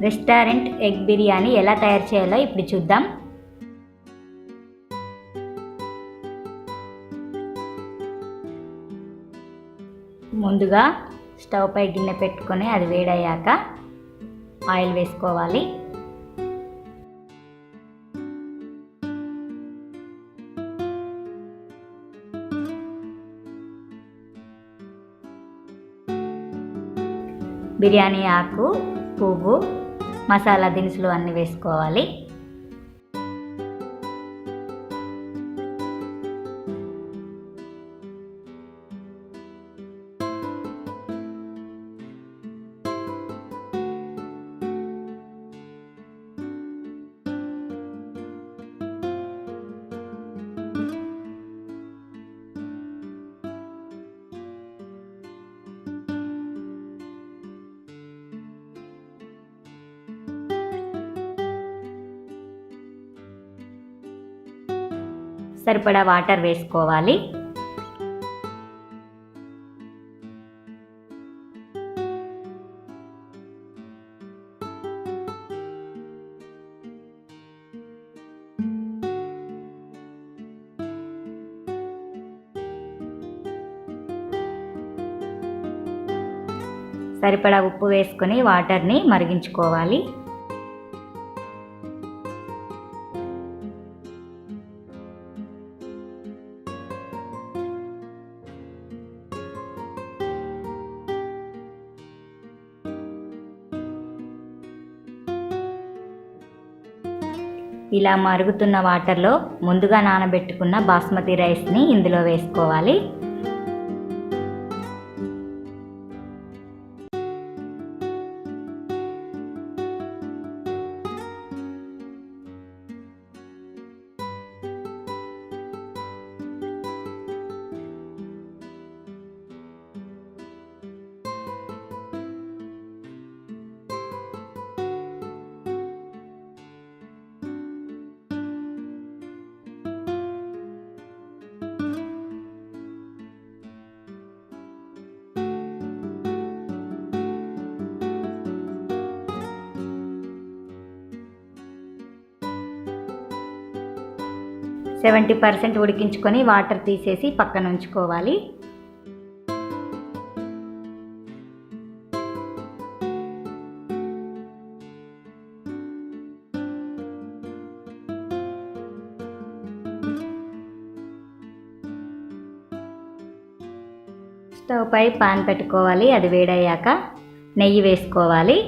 Restaurant egg biryani ఎలా తయారు చేయాలో ఇప్పుడు చూద్దాం. ముందుగా స్టవ్ పై గిన్నె పెట్టుకొని అది వేడయ్యాక ఆయిల్ వేసుకోవాలి. బిర్యానీ ఆకు పువ్వు మసాలా దినుసులు అన్నీ వేసుకోవాలి. సరిపడా వాటర్ వేసుకోవాలి. సరిపడా ఉప్పు వేసుకొని వాటర్ని మరిగించుకోవాలి. ఇలా మరుగుతున్న వాటర్లో ముందుగా నానబెట్టుకున్న బాస్మతి రైస్ని ఇందులో వేసుకోవాలి. సెవెంటీ పర్సెంట్ ఉడికించుకొని వాటర్ తీసేసి పక్కన ఉంచుకోవాలి. స్టవ్ పై పాన్ పెట్టుకోవాలి. అది వేడయ్యాక నెయ్యి వేసుకోవాలి.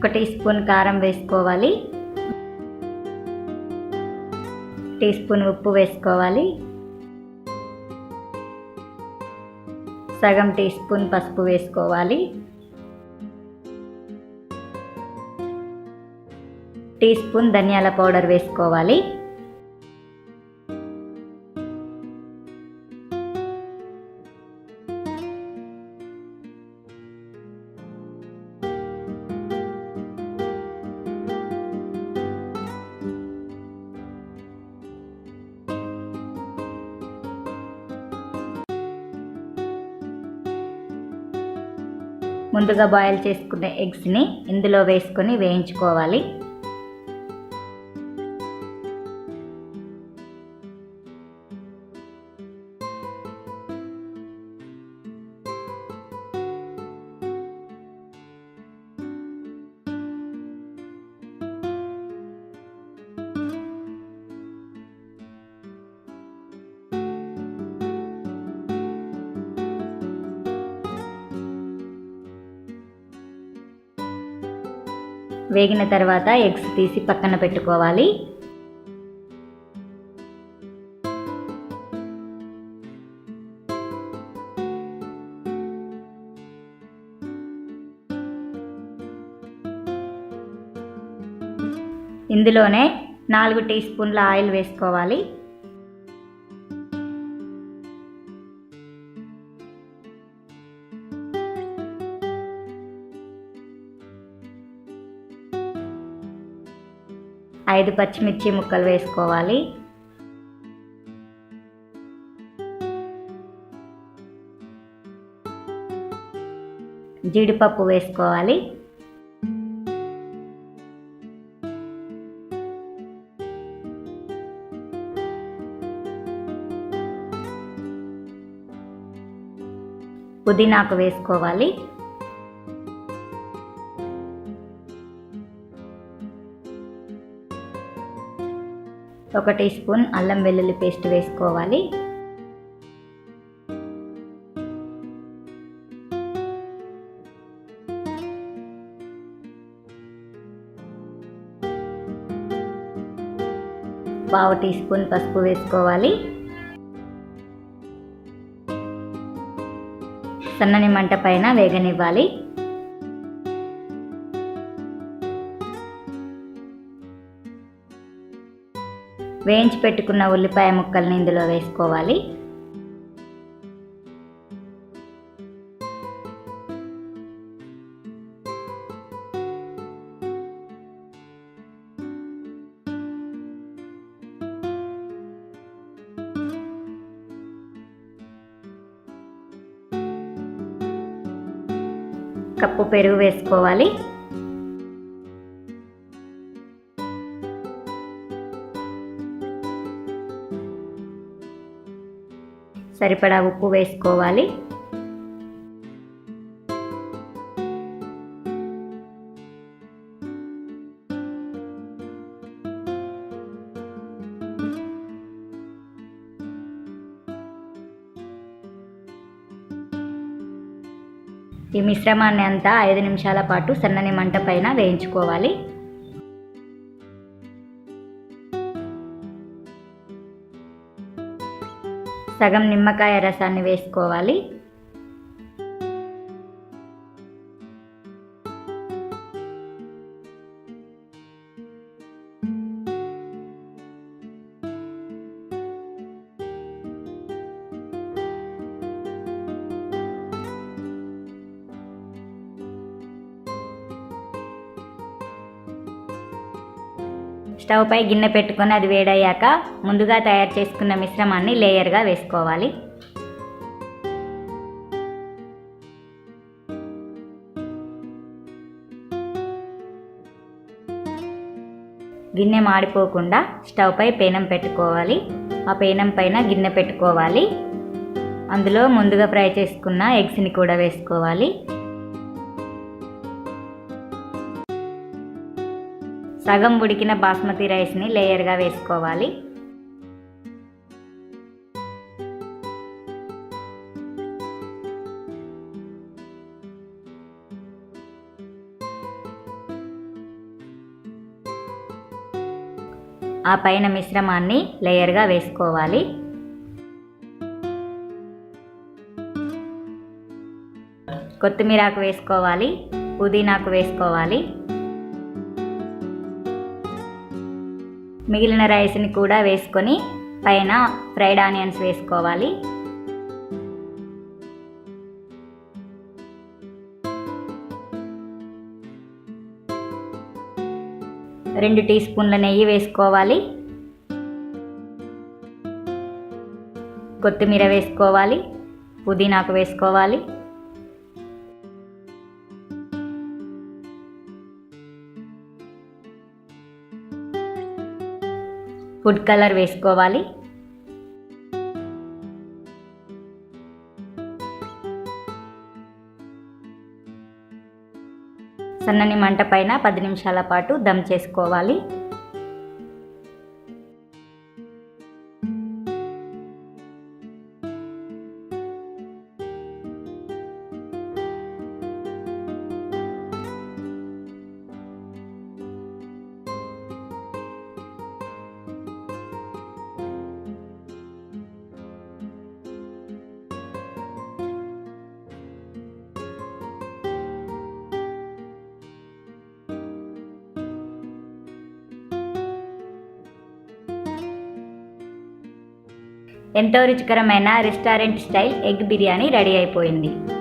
ఒక టీ స్పూన్ కారం వేసుకోవాలి. టీ స్పూన్ ఉప్పు వేసుకోవాలి. సగం టీ స్పూన్ పసుపు వేసుకోవాలి. టీ స్పూన్ ధనియాల పౌడర్ వేసుకోవాలి. ముందుగా బాయిల్ చేసుకున్న ఎగ్స్ని ఇందులో వేసుకొని వేయించుకోవాలి. వేగిన తర్వాత ఎగ్స్ తీసి పక్కన పెట్టుకోవాలి. ఇందులోనే నాలుగు టీ స్పూన్ల ఆయిల్ వేసుకోవాలి. ఐదు పచ్చిమిర్చి ముక్కలు వేసుకోవాలి. జీడిపప్పు వేసుకోవాలి. పుదీనాకు వేసుకోవాలి. ఒక టీ స్పూన్ అల్లం వెల్లుల్లి పేస్ట్ వేసుకోవాలి. పావు టీ స్పూన్ పసుపు వేసుకోవాలి. సన్నని మంట పైన వేగనివ్వాలి. వేయించి పెట్టుకున్న ఉల్లిపాయ ముక్కల్ని ఇందులో వేసుకోవాలి. కప్పు పెరుగు వేసుకోవాలి. సరిపడా ఉప్పు వేసుకోవాలి. ఈ మిశ్రమాన్ని అంతా ఐదు నిమిషాల పాటు సన్నని మంట పైన వేయించుకోవాలి. సగం నిమ్మకాయ రసాన్ని వేసుకోవాలి. స్టవ్ పై గిన్నె పెట్టుకొని అది వేడయ్యాక ముందుగా తయారు చేసుకున్న మిశ్రమాన్ని లేయర్గా వేసుకోవాలి. గిన్నె మాడిపోకుండా స్టవ్ పై పేనం పెట్టుకోవాలి. ఆ పేనం పైన గిన్నె పెట్టుకోవాలి. అందులో ముందుగా ఫ్రై చేసుకున్న ఎగ్స్ని కూడా వేసుకోవాలి. సగం ఉడికిన బాస్మతి రైస్ని లేయర్గా వేసుకోవాలి. ఆ పైన మిశ్రమాన్ని లేయర్గా వేసుకోవాలి. కొత్తిమీరాకు వేసుకోవాలి పుదీనాకు వేసుకోవాలి. మిగిలిన రైస్ని కూడా వేసుకొని పైన ఫ్రైడ్ ఆనియన్స్ వేసుకోవాలి. రెండు టీ స్పూన్ల నెయ్యి వేసుకోవాలి. కొత్తిమీర వేసుకోవాలి. పుదీనాకు వేసుకోవాలి. ఫుడ్ కలర్ వేసుకోవాలి. సన్నని మంట పైన పది నిమిషాల పాటు దమ్ చేసుకోవాలి. ఎంతో రుచికరమైన restaurant style egg biryani ready అయిపోయింది.